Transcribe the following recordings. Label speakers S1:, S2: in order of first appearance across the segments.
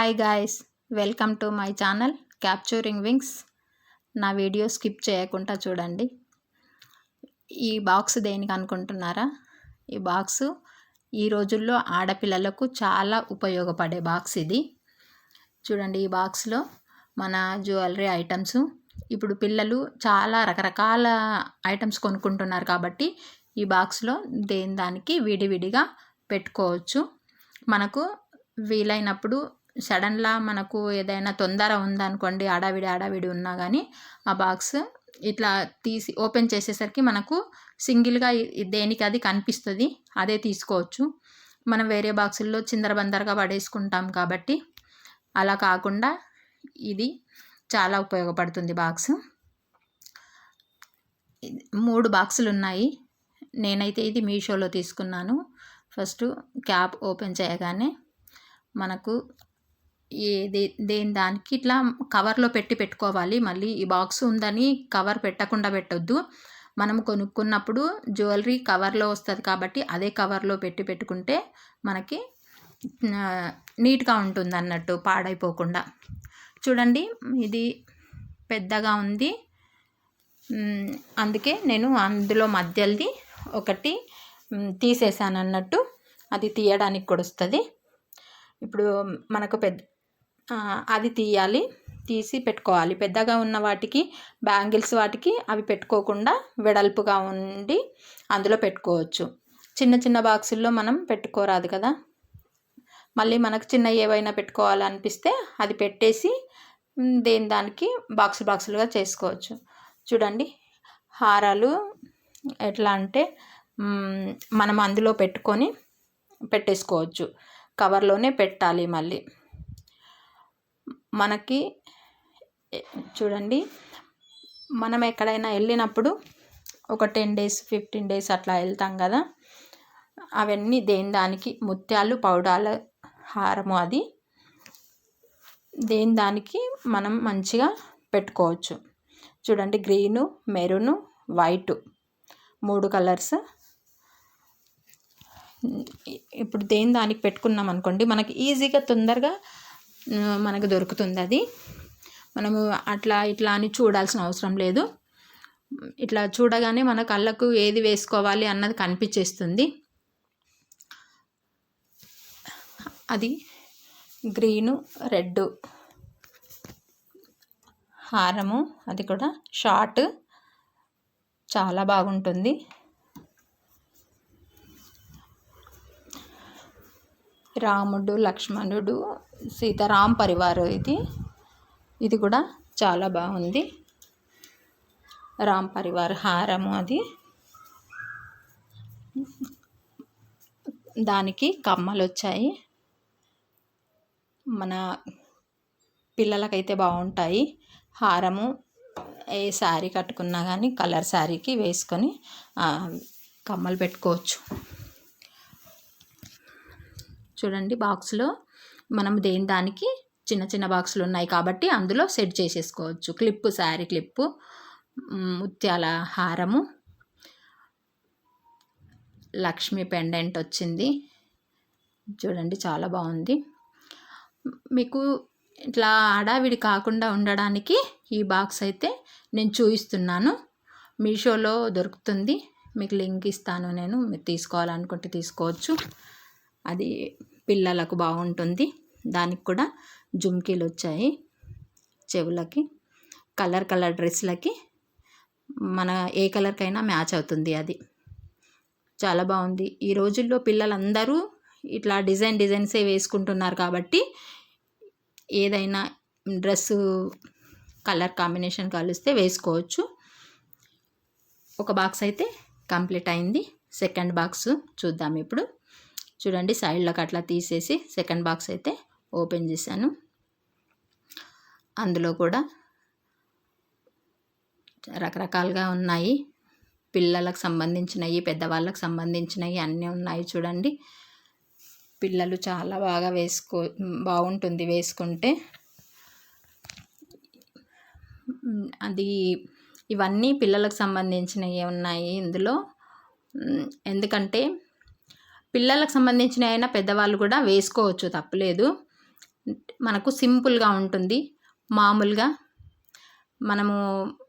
S1: Hi guys welcome to my channel capturing wings నా video skip చేయకుండా చూడండి. ఈ బాక్స్ దేనికి అనుకుంటున్నారా? ఈ బాక్స్ ఈ రోజుల్లో ఆడపిల్లలకు చాలా ఉపయోగపడే బాక్స్ ఇది. చూడండి ఈ బాక్స్లో మన జ్యువెలరీ ఐటమ్స్ ఇప్పుడు పిల్లలు చాలా రకరకాల ఐటమ్స్ కొనుక్కుంటున్నారు కాబట్టి ఈ బాక్స్లో దేని దానికి విడివిడిగా పెట్టుకోవచ్చు. మనకు వీలైనప్పుడు సడన్లా మనకు ఏదైనా తొందర ఉందనుకోండి ఆడావిడి ఆడావిడి ఉన్నా కానీ ఆ బాక్స్ ఇట్లా తీసి ఓపెన్ చేసేసరికి మనకు సింగిల్గా దేనికి అది కనిపిస్తుంది అదే తీసుకోవచ్చు. మనం వేరే బాక్సుల్లో చిందరబందరగా పడేసుకుంటాం కాబట్టి అలా కాకుండా ఇది చాలా ఉపయోగపడుతుంది బాక్స్. మూడు బాక్సులు ఉన్నాయి నేనైతే ఇది మీషోలో తీసుకున్నాను. ఫస్ట్ క్యాప్ ఓపెన్ చేయగానే మనకు ఏది దేని దానికి ఇట్లా కవర్లో పెట్టి పెట్టుకోవాలి. మళ్ళీ ఈ బాక్స్ ఉందని కవర్ పెట్టకుండా పెట్టొద్దు. మనం కొనుక్కున్నప్పుడు జ్యువెలరీ కవర్లో వస్తుంది కాబట్టి అదే కవర్లో పెట్టి పెట్టుకుంటే మనకి నీట్గా ఉంటుంది అన్నట్టు పాడైపోకుండా. చూడండి ఇది పెద్దగా ఉంది. అందుకే నేను అందులో మధ్యది ఒకటి తీసేసాను అన్నట్టు అది తీయడానికి కూడా వస్తుంది. ఇప్పుడు మనకు పెద్ద అది తీయాలి. తీసి పెట్టుకోవాలి. పెద్దగా ఉన్న వాటికి బ్యాంగిల్స్ వాటికి అవి పెట్టుకోకుండా వెడల్పుగా ఉండి అందులో పెట్టుకోవచ్చు. చిన్న చిన్న బాక్సుల్లో మనం పెట్టుకోరాదు కదా. మళ్ళీ మనకు చిన్న ఏవైనా పెట్టుకోవాలనిపిస్తే అది పెట్టేసి దేని దానికి బాక్స్ బాక్సులుగా చేసుకోవచ్చు. చూడండి. హారాలు ఎట్లా అంటే మనం అందులో పెట్టుకొని పెట్టేసుకోవచ్చు. కవర్లోనే పెట్టాలి మళ్ళీ. మనకి చూడండి. మనం ఎక్కడైనా వెళ్ళినప్పుడు ఒక టెన్ డేస్ ఫిఫ్టీన్ డేస్ అట్లా వెళ్తాం కదా. అవన్నీ దేని దానికి? ముత్యాలు పౌడాల హారము అది. దేని దానికి? మనం మంచిగా పెట్టుకోవచ్చు. చూడండి గ్రీను మెరూను వైటు మూడు కలర్స్. ఇప్పుడు దేని దానికి పెట్టుకున్నాం అనుకోండి మనకి ఈజీగా తొందరగా మనకు దొరుకుతుంది అది మనము అట్లా ఇట్లా అని చూడాల్సిన అవసరం లేదు. ఇట్లా చూడగానే మన కళ్ళకు ఏది వేసుకోవాలి అన్నది కనిపించేస్తుంది. అది గ్రీను రెడ్ హారము. అది కూడా షార్ట్. చాలా బాగుంటుంది. రాముడు లక్ష్మణుడు సీతారాం పరివారం ఇది. ఇది కూడా చాలా బాగుంది. రామ్ పరివార్ హారము అది. దానికి కమ్మలు వచ్చాయి మన పిల్లలకైతే బాగుంటాయి. హారము ఏ శారీ కట్టుకున్నా కానీ కలర్ శారీకి వేసుకొని కమ్మలు పెట్టుకోవచ్చు. చూడండి బాక్స్లో మనం దేని దానికి చిన్న చిన్న బాక్సులు ఉన్నాయి కాబట్టి అందులో సెట్ చేసేసుకోవచ్చు. క్లిప్పు శారీ క్లిప్పు ముత్యాల హారము లక్ష్మీ పెండెంట్ వచ్చింది. చూడండి చాలా బాగుంది. మీకు ఇట్లా హడావిడి కాకుండా ఉండడానికి ఈ బాక్స్ అయితే నేను చూపిస్తున్నాను మీషోలో దొరుకుతుంది. మీకు లింక్ ఇస్తాను నేను. మీరు తీసుకోవాలనుకుంటే తీసుకోవచ్చు. అది పిల్లలకు బాగుంటుంది. దానికి కూడా జుమ్కీలు వచ్చాయి చెవులకి. కలర్ కలర్ డ్రెస్లకి మన ఏ కలర్కైనా మ్యాచ్ అవుతుంది అది. చాలా బాగుంది. ఈ రోజుల్లో పిల్లలందరూ ఇట్లా డిజైన్ డిజైన్సే వేసుకుంటున్నారు కాబట్టి ఏదైనా డ్రెస్సు కలర్ కాంబినేషన్ కలిస్తే వేసుకోవచ్చు. ఒక బాక్స్ అయితే కంప్లీట్ అయింది. సెకండ్ బాక్స్ చూద్దాం ఇప్పుడు. చూడండి సైడ్లోకి అట్లా తీసేసి సెకండ్ బాక్స్ అయితే ఓపెన్ చేశాను. అందులో కూడా రకరకాలుగా ఉన్నాయి. పిల్లలకు సంబంధించినవి పెద్దవాళ్ళకి సంబంధించినవి అన్నీ ఉన్నాయి చూడండి. పిల్లలు చాలా బాగా వేసుకో బాగుంటుంది వేసుకుంటే. అది ఇవన్నీ పిల్లలకు సంబంధించినవి ఉన్నాయి ఇందులో. ఎందుకంటే పిల్లలకు సంబంధించిన అయినా పెద్దవాళ్ళు కూడా వేసుకోవచ్చు తప్పలేదు. మనకు సింపుల్గా ఉంటుంది. మామూలుగా మనము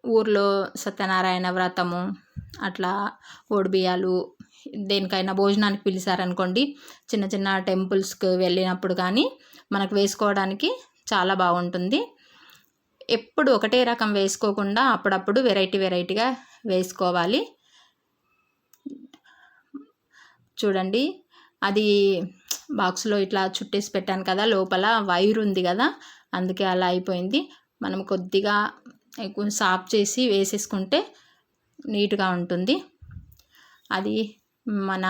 S1: ఊర్లో సత్యనారాయణ వ్రతము అట్లా ఓడిబియ్యాలు దేనికైనా భోజనానికి పిలిచారనుకోండి చిన్న చిన్న టెంపుల్స్కి వెళ్ళినప్పుడు కానీ మనకు వేసుకోవడానికి చాలా బాగుంటుంది. ఎప్పుడు ఒకటే రకం వేసుకోకుండా అప్పుడప్పుడు వెరైటీ వెరైటీగా వేసుకోవాలి. చూడండి అది బాక్స్లో ఇట్లా చుట్టేసి పెట్టాను కదా లోపల వైర్ ఉంది కదా అందుకే అలా అయిపోయింది. మనం కొద్దిగా ఎక్కువ సాఫ్ చేసి వేసేసుకుంటే నీట్గా ఉంటుంది. అది మన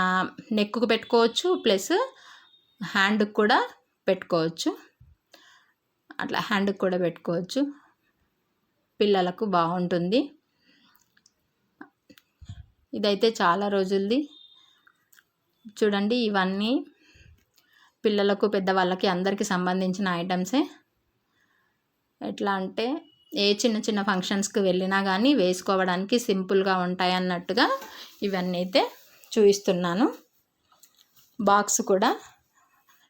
S1: నెక్కు పెట్టుకోవచ్చు ప్లస్ హ్యాండ్కి కూడా పెట్టుకోవచ్చు. అట్లా హ్యాండ్కి కూడా పెట్టుకోవచ్చు. పిల్లలకు బాగుంటుంది. ఇదైతే చాలా రోజులది. చూడండి ఇవన్నీ పిల్లలకు పెద్దవాళ్ళకి అందరికీ సంబంధించిన ఐటమ్సే. ఎట్లా అంటే ఏ చిన్న చిన్న ఫంక్షన్స్కి వెళ్ళినా కానీ వేసుకోవడానికి సింపుల్గా ఉంటాయి అన్నట్టుగా ఇవన్నీ అయితే చూపిస్తున్నాను బాక్స్ కూడా.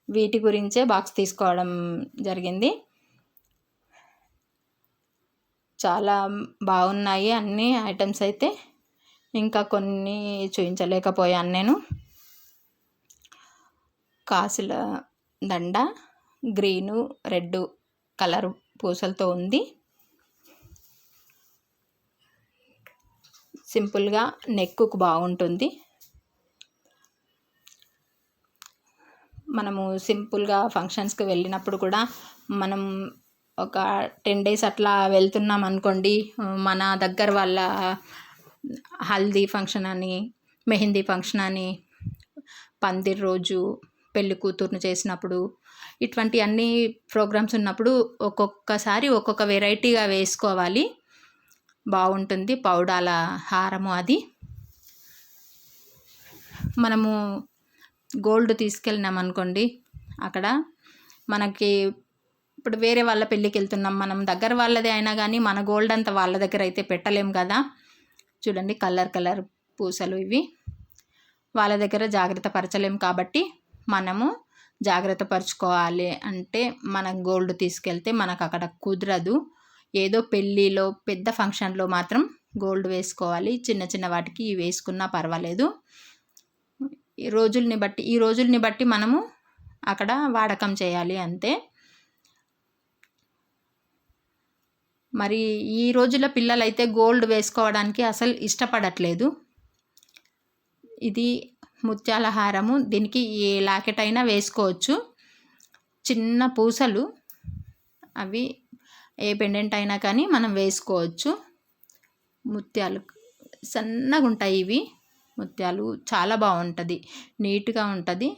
S1: వీటి గురించే బాక్స్ తీసుకోవడం జరిగింది. చాలా బాగున్నాయి అన్ని ఐటమ్స్ అయితే. ఇంకా కొన్ని చూపించలేకపోయాను నేను. కాసుల దండ గ్రీను రెడ్ కలర్ పూసలతో ఉంది. సింపుల్గా నెక్కుకు బాగుంటుంది. మనము సింపుల్గా ఫంక్షన్స్కి వెళ్ళినప్పుడు కూడా మనం ఒక టెన్ డేస్ అట్లా వెళ్తున్నాం అనుకోండి మన దగ్గర వాళ్ళ హల్దీ ఫంక్షన్ అని మెహందీ ఫంక్షన్ అని పందిర్ రోజు పెళ్ళి కూతుర్ను చేసినప్పుడు ఇటువంటి అన్ని ప్రోగ్రామ్స్ ఉన్నప్పుడు ఒక్కొక్కసారి ఒక్కొక్క వెరైటీగా వేసుకోవాలి. బాగుంటుంది. పౌడాల హారము అది. మనము గోల్డ్ తీసుకెళ్ళినాం అనుకోండి. అక్కడ మనకి ఇప్పుడు వేరే వాళ్ళ పెళ్ళికి వెళ్తున్నాం. మనం దగ్గర వాళ్ళదే అయినా కానీ మన గోల్డ్ అంతా వాళ్ళ దగ్గర అయితే పెట్టలేం కదా. చూడండి కలర్ కలర్ పూసలు ఇవి. వాళ్ళ దగ్గర జాగ్రత్త పరచలేం కాబట్టి మనము జాగ్రత్త పరుచుకోవాలి. అంటే మనం గోల్డ్ తీసుకెళ్తే మనకు అక్కడ కుదరదు. ఏదో పెళ్ళిలో పెద్ద ఫంక్షన్లో మాత్రం గోల్డ్ వేసుకోవాలి. చిన్న చిన్న వాటికి వేసుకున్నా పర్వాలేదు. ఈ రోజుల్ని బట్టి ఈ రోజుల్ని బట్టి మనము అక్కడ వాడకం చేయాలి అంతే. మరి ఈ రోజుల పిల్లలైతే గోల్డ్ వేసుకోవడానికి అసలు ఇష్టపడట్లేదు. ఇది ముత్యాల హారము. దీనికి ఏ లాకెట్ అయినా వేసుకోవచ్చు. చిన్న పూసలు. అవి ఏ పెండెంట్ అయినా కానీ మనం వేసుకోవచ్చు. ముత్యాలు సన్నగా ఉంటాయి ఇవి. ముత్యాలు చాలా బాగుంటుంది. నీట్గా ఉంటుంది.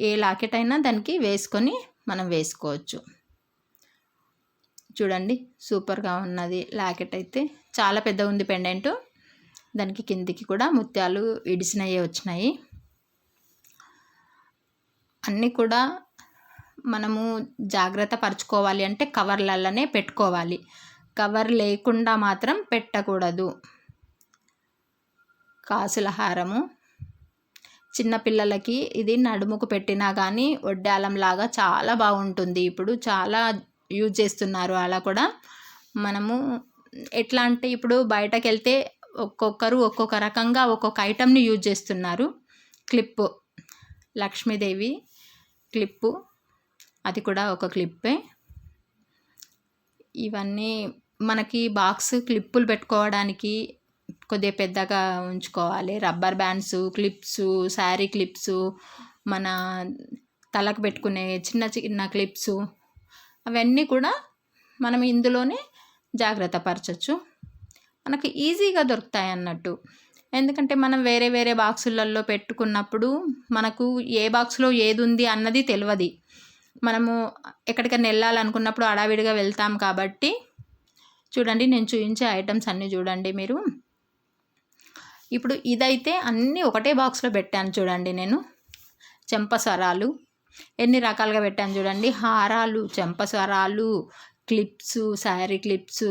S1: ఏ లాకెట్ అయినా దానికి వేసుకొని మనం వేసుకోవచ్చు. చూడండి సూపర్గా ఉన్నది లాకెట్ అయితే. చాలా పెద్ద ఉంది పెండెంట్ దానికి కిందికి కూడా ముత్యాలు ఇడిసినవి వచ్చినాయి. అన్నీ కూడా మనము జాగ్రత్త పరచుకోవాలి అంటే కవర్లలోనే పెట్టుకోవాలి. కవర్ లేకుండా మాత్రం పెట్టకూడదు. కాసుల హారము. చిన్నపిల్లలకి ఇది నడుముకు పెట్టినా కానీ వడ్డాలంలాగా చాలా బాగుంటుంది. ఇప్పుడు చాలా యూజ్ చేస్తున్నారు అలా కూడా. మనము ఎట్లా అంటే ఇప్పుడు బయటకు వెళ్తే ఒక్కొక్కరు ఒక్కొక్క రకంగా ఒక్కొక్క ఐటమ్ని యూజ్ చేస్తున్నారు. క్లిప్పు లక్ష్మీదేవి క్లిప్పు అది కూడా ఒక క్లిప్పే ఇవన్నీ మనకి బాక్స్ క్లిప్పులు పెట్టుకోవడానికి కొద్దిగా పెద్దగా ఉంచుకోవాలి. Rubber bands clips sari clips మన తలకు పెట్టుకునే చిన్న చిన్న క్లిప్స్ అవన్నీ కూడా మనం ఇందులోనే జాగ్రత్త పరచచ్చు. మనకి ఈజీగా దొరుకుతాయి అన్నట్టు. ఎందుకంటే మనం వేరే వేరే బాక్సులలో పెట్టుకున్నప్పుడు మనకు ఏ బాక్స్లో ఏది ఉంది అన్నది తెలియదు మనము ఎక్కడికైనా వెళ్ళాలనుకున్నప్పుడు అడావిడిగా వెళ్తాం కాబట్టి చూడండి నేను చూపించే ఐటమ్స్ అన్నీ చూడండి మీరు. ఇప్పుడు ఇదైతే అన్నీ ఒకటే బాక్స్లో పెట్టాను చూడండి నేను. చెంపస్వరాలు ఎన్ని రకాలుగా పెట్టాను చూడండి. హారాలు చెంపస్వరాలు క్లిప్స్ శారీ క్లిప్స్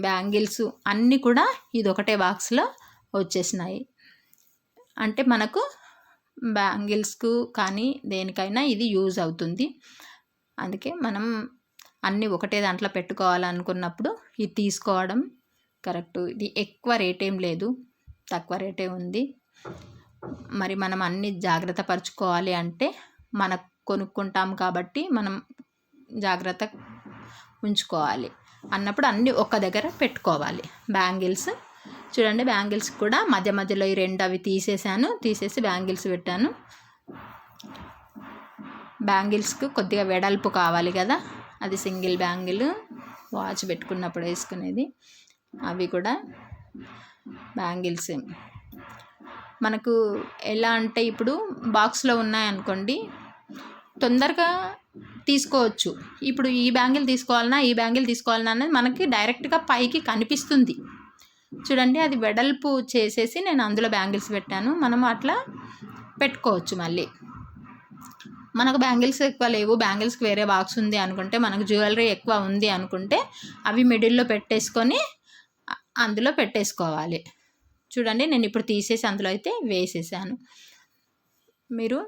S1: బ్యాంగిల్స్ అన్నీ కూడా ఇది ఒకటే బాక్స్లో వచ్చేసినాయి. అంటే మనకు బ్యాంగిల్స్కు కానీ దేనికైనా ఇది యూజ్ అవుతుంది. అందుకే మనం అన్నీ ఒకటే దాంట్లో పెట్టుకోవాలనుకున్నప్పుడు ఇది తీసుకోవడం కరెక్ట్. ఇది ఎక్కువ రేట్ ఏం లేదు తక్కువ రేటే ఉంది. మరి మనం అన్ని జాగ్రత్త పరుచుకోవాలి అంటే మనకు కొనుక్కుంటాం కాబట్టి మనం జాగ్రత్త ఉంచుకోవాలి. అన్నప్పుడు అన్నీ ఒక్క దగ్గర పెట్టుకోవాలి. బ్యాంగిల్స్. చూడండి బ్యాంగిల్స్ కూడా మధ్య మధ్యలో ఈ రెండు అవి తీసేసాను. తీసేసి బ్యాంగిల్స్ పెట్టాను. బ్యాంగిల్స్కి కొద్దిగా వెడల్పు కావాలి కదా. అది సింగిల్ బ్యాంగిల్. వాచ్ పెట్టుకున్నప్పుడు వేసుకునేది. అవి కూడా బ్యాంగిల్స్. మనకు ఎలా అంటే ఇప్పుడు బాక్స్లో ఉన్నాయనుకోండి తొందరగా తీసుకోవచ్చు. ఇప్పుడు ఈ బ్యాంగిల్ తీసుకోవాలన్నా ఈ బ్యాంగిల్ తీసుకోవాలన్నా అనేది మనకి డైరెక్ట్గా పైకి కనిపిస్తుంది. చూడండి అది వెడల్పు చేసేసి నేను అందులో బ్యాంగిల్స్ పెట్టాను. మనం అట్లా పెట్టుకోవచ్చు మళ్ళీ. మనకు బ్యాంగిల్స్ ఎక్కువ లేవు. బ్యాంగిల్స్కి వేరే బాక్స్ ఉంది అనుకుంటే మనకు జ్యువెలరీ ఎక్కువ ఉంది అనుకుంటే అవి మిడిల్లో పెట్టేసుకొని అందులో పెట్టేసుకోవాలి. చూడండి నేను ఇప్పుడు తీసేసి అందులో అయితే వేసేసాను. మీరు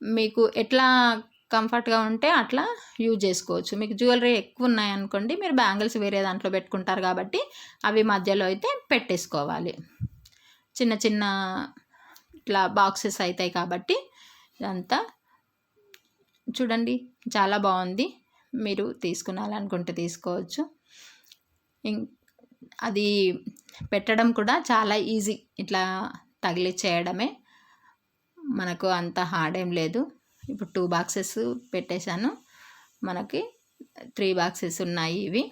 S1: మీకు ఎట్లా కంఫర్ట్గా ఉంటే అట్లా యూజ్ చేసుకోవచ్చు. మీకు జ్యువెలరీ ఎక్కువ ఉన్నాయనుకోండి మీరు బ్యాంగిల్స్ వేరే దాంట్లో పెట్టుకుంటారు కాబట్టి అవి మధ్యలో అయితే పెట్టేసుకోవాలి. చిన్న చిన్న ఇట్లా బాక్సెస్ అవుతాయి కాబట్టి ఇదంతా. చూడండి చాలా బాగుంది. మీరు తీసుకునాలనుకుంటే తీసుకోవచ్చు. అది పెట్టడం కూడా చాలా ఈజీ. ఇట్లా తగిలి చేయడమే మనకు అంత హార్డ్ ఏం లేదు. ఇప్పుడు టూ బాక్సెస్ పెట్టేశాను. మనకి త్రీ బాక్సెస్ ఉన్నాయి ఇవి.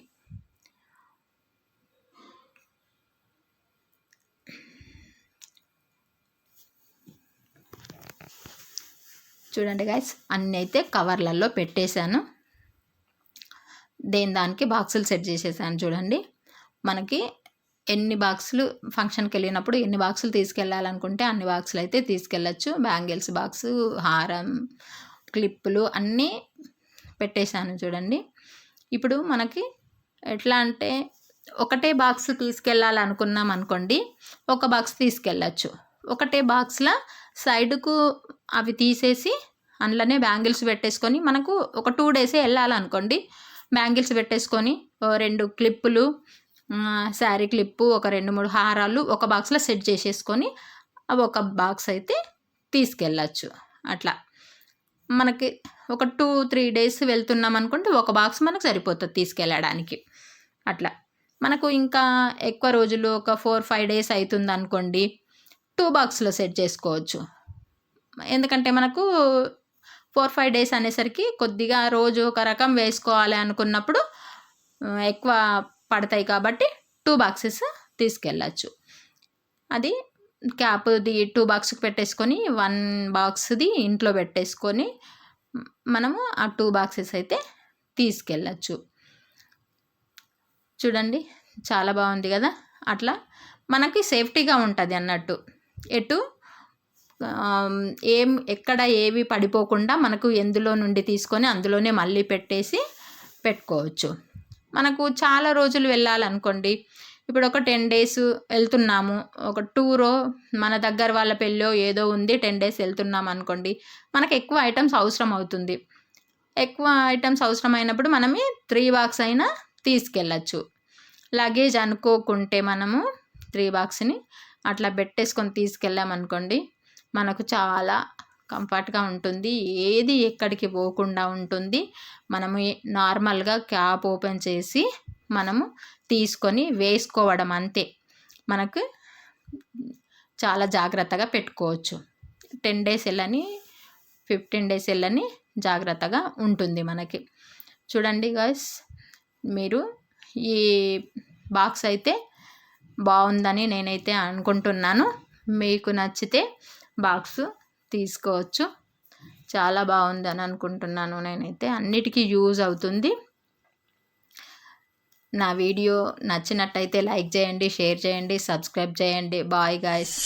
S1: చూడండి గాయస్ అన్నీ అయితే కవర్లలో పెట్టేశాను. దేని దానికి బాక్సులు సెట్ చేసేసాను చూడండి. మనకి ఎన్ని బాక్సులు ఫంక్షన్కి వెళ్ళినప్పుడు ఎన్ని బాక్సులు తీసుకెళ్ళాలనుకుంటే అన్ని బాక్సులు అయితే తీసుకెళ్ళచ్చు. బ్యాంగిల్స్ బాక్సు హారం క్లిప్పులు అన్నీ పెట్టేశాను చూడండి. ఇప్పుడు మనకి ఎట్లా అంటే ఒకటే బాక్స్ తీసుకెళ్ళాలనుకున్నాం అనుకోండి ఒక బాక్స్ తీసుకెళ్ళచ్చు. ఒకటే బాక్స్లో సైడ్కు అవి తీసేసి అందులోనే బ్యాంగిల్స్ పెట్టేసుకొని మనకు ఒక టూ డేసే వెళ్ళాలనుకోండి బ్యాంగిల్స్ పెట్టేసుకొని రెండు క్లిప్పులు శారీ క్లిప్పు ఒక రెండు మూడు హారాలు ఒక బాక్స్లో సెట్ చేసేసుకొని అవి ఒక బాక్స్ అయితే తీసుకెళ్ళచ్చు. అట్లా. మనకి ఒక టూ త్రీ డేస్ వెళ్తున్నాం అనుకుంటే ఒక బాక్స్ మనకు సరిపోతుంది తీసుకెళ్ళడానికి. అట్లా. మనకు ఇంకా ఎక్కువ రోజులు ఒక ఫోర్ ఫైవ్ డేస్ అవుతుంది అనుకోండి టూ బాక్స్లో సెట్ చేసుకోవచ్చు. ఎందుకంటే మనకు ఫోర్ ఫైవ్ డేస్ అనేసరికి కొద్దిగా రోజు ఒక రకం వేసుకోవాలి అనుకున్నప్పుడు ఎక్కువ పడతాయి కాబట్టి టూ బాక్సెస్ తీసుకెళ్ళచ్చు. అది క్యాప్ది టూ బాక్స్కి పెట్టేసుకొని వన్ బాక్స్ది ఇంట్లో పెట్టేసుకొని మనము ఆ టూ బాక్సెస్ అయితే తీసుకెళ్ళచ్చు. చూడండి చాలా బాగుంది కదా? అట్లా మనకి సేఫ్టీగా ఉంటుంది అన్నట్టు. ఎటు ఏం ఎక్కడ ఏవి పడిపోకుండా మనకు ఎందులో నుండి తీసుకొని అందులోనే మళ్ళీ పెట్టేసి పెట్టుకోవచ్చు. మనకు చాలా రోజులు వెళ్ళాలనుకోండి. ఇప్పుడు ఒక టెన్ డేస్ వెళ్తున్నాము. ఒక టూరో మన దగ్గర వాళ్ళ పెళ్ళో ఏదో ఉంది టెన్ డేస్ వెళ్తున్నాం అనుకోండి. మనకు ఎక్కువ ఐటమ్స్ అవసరం అవుతుంది. ఎక్కువ ఐటమ్స్ అవసరం అయినప్పుడు మనమే త్రీ బాక్స్ అయినా తీసుకెళ్ళచ్చు. లగేజ్ అనుకోకుంటే మనము త్రీ బాక్స్ని అట్లా పెట్టేసుకొని తీసుకెళ్ళామనుకోండి మనకు చాలా కంఫర్ట్గా ఉంటుంది. ఏది ఎక్కడికి పోకుండా ఉంటుంది. మనము నార్మల్గా క్యాప్ ఓపెన్ చేసి మనము తీసుకొని వేసుకోవడం అంతే. మనకు చాలా జాగ్రత్తగా పెట్టుకోవచ్చు. టెన్ డేస్ వెళ్ళని ఫిఫ్టీన్ డేస్ వెళ్ళని జాగ్రత్తగా ఉంటుంది మనకి. చూడండి గాయస్ మీరు ఈ బాక్స్ అయితే బాగుందని నేనైతే అనుకుంటున్నాను. మీకు నచ్చితే బాక్సు తీసుకోవచ్చు. చాలా బాగుంది అని అనుకుంటున్నాను నేనైతే. అన్నిటికీ యూజ్ అవుతుంది. నా వీడియో నచ్చినట్టయితే లైక్ చేయండి షేర్ చేయండి సబ్స్క్రైబ్ చేయండి. Bye guys.